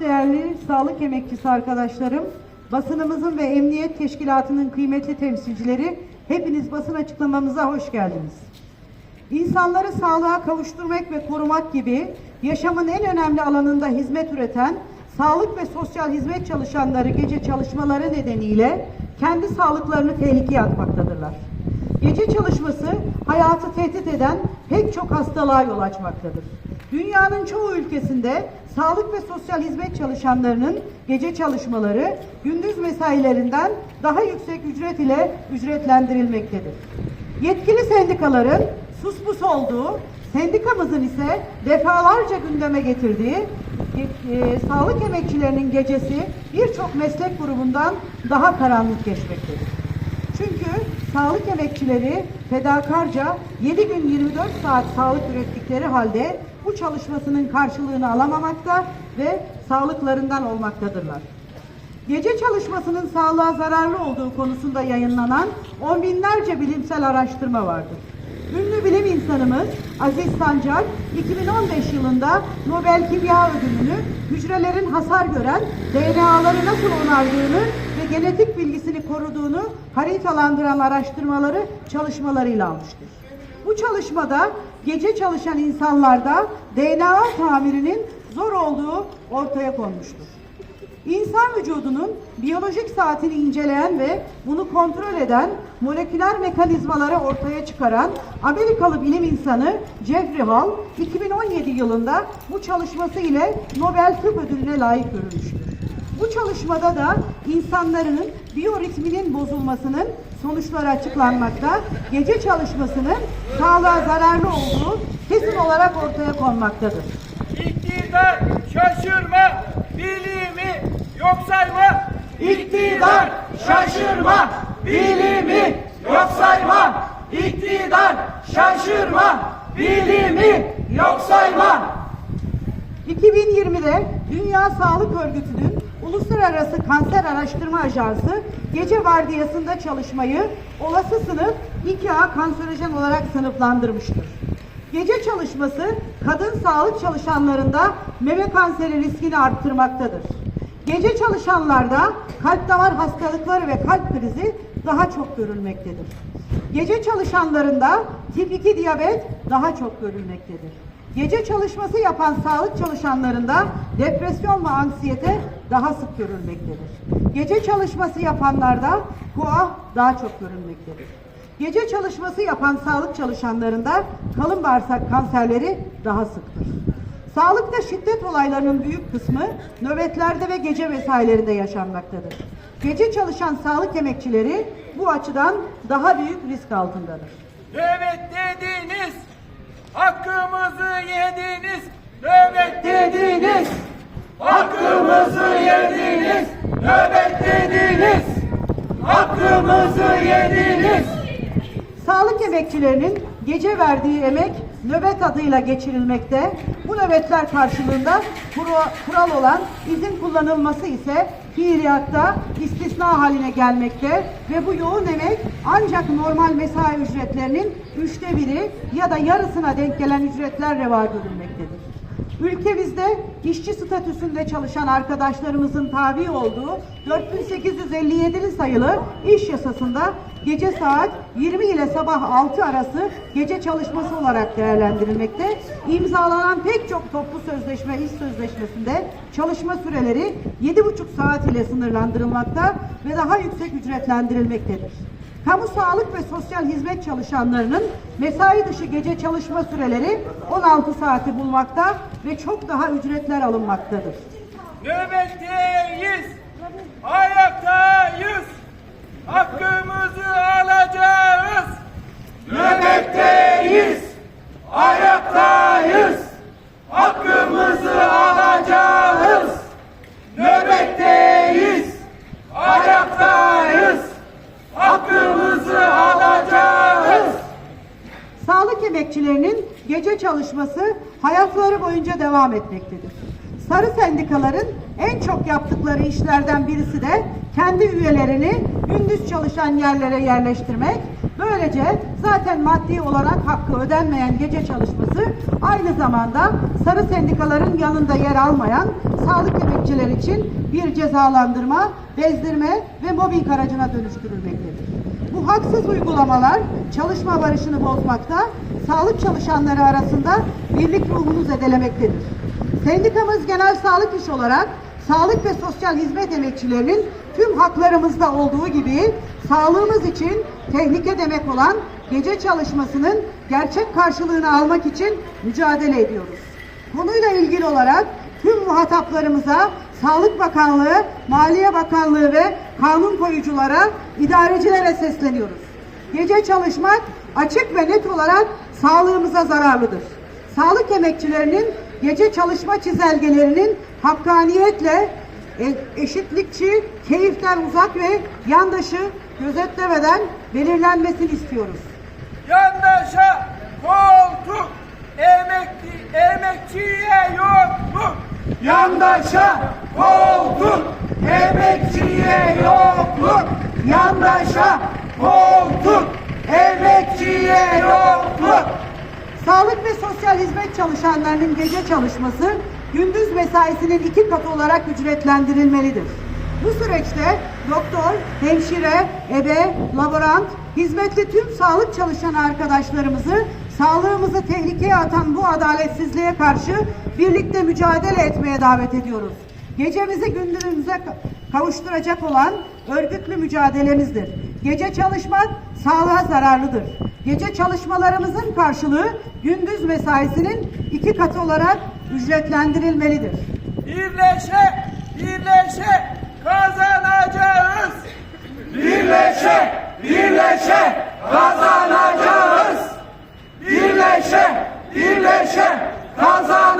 Değerli sağlık emekçisi arkadaşlarım, basınımızın ve emniyet teşkilatının kıymetli temsilcileri, hepiniz basın açıklamamıza hoş geldiniz. İnsanları sağlığa kavuşturmak ve korumak gibi yaşamın en önemli alanında hizmet üreten sağlık ve sosyal hizmet çalışanları gece çalışmaları nedeniyle kendi sağlıklarını tehlikeye atmaktadırlar. Gece çalışması hayatı tehdit eden pek çok hastalığa yol açmaktadır. Dünyanın çoğu ülkesinde sağlık ve sosyal hizmet çalışanlarının gece çalışmaları gündüz mesailerinden daha yüksek ücret ile ücretlendirilmektedir. Yetkili sendikaların sus pus olduğu, sendikamızın ise defalarca gündeme getirdiği e, e, sağlık emekçilerinin gecesi birçok meslek grubundan daha karanlık geçmektedir. Çünkü sağlık emekçileri fedakarca 7 gün 24 saat sağlık ürettikleri halde bu çalışmasının karşılığını alamamakta ve sağlıklarından olmaktadırlar. Gece çalışmasının sağlığa zararlı olduğu konusunda yayınlanan on binlerce bilimsel araştırma vardır. Ünlü bilim insanımız Aziz Sancar 2015 yılında Nobel Kimya Ödülünü hücrelerin hasar gören DNA'ları nasıl onardığını ve genetik bilgisini koruduğunu haritalandıran araştırmaları çalışmalarıyla almıştır. Bu çalışmada gece çalışan insanlarda DNA tamirinin zor olduğu ortaya konmuştur. İnsan vücudunun biyolojik saatini inceleyen ve bunu kontrol eden moleküler mekanizmaları ortaya çıkaran Amerikalı bilim insanı Jeffrey Hall 2017 yılında bu çalışması ile Nobel Tıp Ödülüne layık görülmüştür. Bu çalışmada da insanların biyoritminin bozulmasının sonuçları açıklanmakta, gece çalışmasının sağlığa zararlı olduğu kesin olarak ortaya konmaktadır. İktidar şaşırma, bilimi yok sayma. İktidar şaşırma, bilimi yok sayma. İktidar şaşırma, bilimi yok sayma. 2020'de Dünya Sağlık Örgütü'nün Uluslararası Kanser Araştırma Ajansı gece vardiyasında çalışmayı olası sınıf 2A kanserojen olarak sınıflandırmıştır. Gece çalışması kadın sağlık çalışanlarında meme kanseri riskini arttırmaktadır. Gece çalışanlarda kalp damar hastalıkları ve kalp krizi daha çok görülmektedir. Gece çalışanlarında tip 2 diyabet daha çok görülmektedir. Gece çalışması yapan sağlık çalışanlarında depresyon ve anksiyete daha sık görülmektedir. Gece çalışması yapanlarda koah daha çok görülmektedir. Gece çalışması yapan sağlık çalışanlarında kalın bağırsak kanserleri daha sıktır. Sağlıkta şiddet olaylarının büyük kısmı nöbetlerde ve gece mesailerinde yaşanmaktadır. Gece çalışan sağlık emekçileri bu açıdan daha büyük risk altındadır. Nöbet dediniz, hakkımızı yediniz. Nöbet dediniz, hakkımızı yediniz. Nöbet dediniz, hakkımızı yediniz. Sağlık emekçilerinin gece verdiği emek nöbet adıyla geçirilmekte. Bu nöbetler karşılığında kura- kural olan izin kullanılması ise fiiliyatta istisna haline gelmekte ve bu yoğun emek ancak normal mesai ücretlerinin üçte biri ya da yarısına denk gelen ücretler reva görülmektedir. Ülkemizde işçi statüsünde çalışan arkadaşlarımızın tabi olduğu 4857 sayılı iş yasasında gece saat 20 ile sabah 6 arası gece çalışması olarak değerlendirilmekte. İmzalanan pek çok toplu sözleşme iş sözleşmesinde çalışma süreleri 7,5 saat ile sınırlandırılmakta ve daha yüksek ücretlendirilmektedir. Kamu sağlık ve sosyal hizmet çalışanlarının mesai dışı gece çalışma süreleri 16 saati bulmakta ve çok daha ücretler alınmaktadır. Nöbetteyiz, ayaktayız, hakkımızı alacağız. Nöbetteyiz, ayaktayız, hakkımızı alacağız. Nöbetteyiz, ayaktayız, hakkımızı alacağız. Sağlık emekçilerinin gece çalışması hayatları boyunca devam etmektedir. Sarı sendikaların en çok yaptıkları işlerden birisi de kendi üyelerini gündüz çalışan yerlere yerleştirmek. Böylece zaten maddi olarak hakkı ödenmeyen gece çalışması aynı zamanda sarı sendikaların yanında yer almayan sağlık emekçiler için bir cezalandırma, bezdirme ve mobbing aracına dönüştürülmektedir. Bu haksız uygulamalar çalışma barışını bozmakta, sağlık çalışanları arasında birlik ruhunu zedelemektedir. Sendikamız genel sağlık iş olarak sağlık ve sosyal hizmet emekçilerinin tüm haklarımızda olduğu gibi sağlığımız için tehlike demek olan gece çalışmasının gerçek karşılığını almak için mücadele ediyoruz. Konuyla ilgili olarak tüm muhataplarımıza Sağlık Bakanlığı, Maliye Bakanlığı ve kanun koyuculara, idarecilere sesleniyoruz. Gece çalışmak açık ve net olarak sağlığımıza zararlıdır. Sağlık emekçilerinin gece çalışma çizelgelerinin hakkaniyetle e- eşitlikçi, keyiften uzak ve yandaşı gözetlemeden belirlenmesini istiyoruz. Yandaşa koltuk, emekli, emekçiye yokluk. Yandaşa koltuk, emekçiye yokluk. Yandaşa koltuk, emekçiye yokluk. Sağlık ve sosyal hizmet çalışanlarının gece çalışması gündüz mesaisinin iki katı olarak ücretlendirilmelidir. Bu süreçte doktor, hemşire, ebe, laborant, hizmetli tüm sağlık çalışan arkadaşlarımızı sağlığımızı tehlikeye atan bu adaletsizliğe karşı birlikte mücadele etmeye davet ediyoruz. Gecemizi gündüzümüze ka- kavuşturacak olan örgütlü mücadelemizdir. Gece çalışmak sağlığa zararlıdır. Gece çalışmalarımızın karşılığı gündüz mesaisinin iki katı olarak ücretlendirilmelidir. Birleşe, birleşe kazanacağız. Birleşe, birleşe kazanacağız. Birleşe, birleşe kazanacağız.